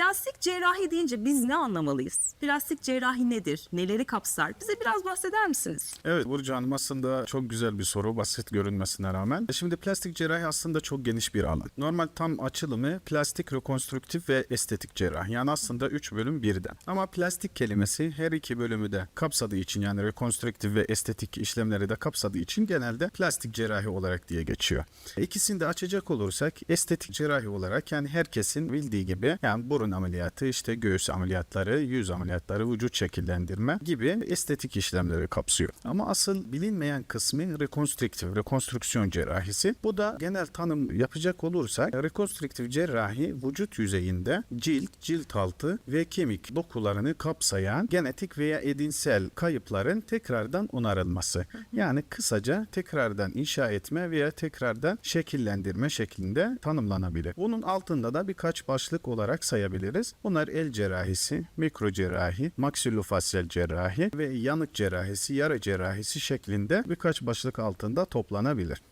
Plastik cerrahi deyince biz ne anlamalıyız? Plastik cerrahi nedir? Neleri kapsar? Bize biraz bahseder misiniz? Evet Burcu Hanım aslında çok güzel bir soru basit görünmesine rağmen. E Şimdi plastik cerrahi aslında çok geniş bir alan. Normal tam açılımı plastik rekonstrüktif ve estetik cerrahi. Yani aslında 3 bölüm birden. Ama plastik kelimesi her iki bölümü de kapsadığı için yani rekonstrüktif ve estetik işlemleri de kapsadığı için genelde plastik cerrahi olarak diye geçiyor. İkisini de açacak olursak estetik cerrahi olarak yani herkesin bildiği gibi yani burun ameliyatı, işte göğüs ameliyatları, yüz ameliyatları, vücut şekillendirme gibi estetik işlemleri kapsıyor. Ama asıl bilinmeyen kısmı rekonstrüktif, rekonstrüksiyon cerrahisi. Bu da genel tanım yapacak olursak rekonstrüktif cerrahi vücut yüzeyinde cilt, cilt altı ve kemik dokularını kapsayan genetik veya edinsel kayıpların tekrardan onarılması. Yani kısaca tekrardan inşa etme veya tekrardan şekillendirme şeklinde tanımlanabilir. Bunun altında da birkaç başlık olarak sayabiliriz. Bunlar el cerrahisi, mikro cerrahi, maksilofasyal cerrahi ve yanık cerrahisi, yara cerrahisi şeklinde birkaç başlık altında toplanabilir.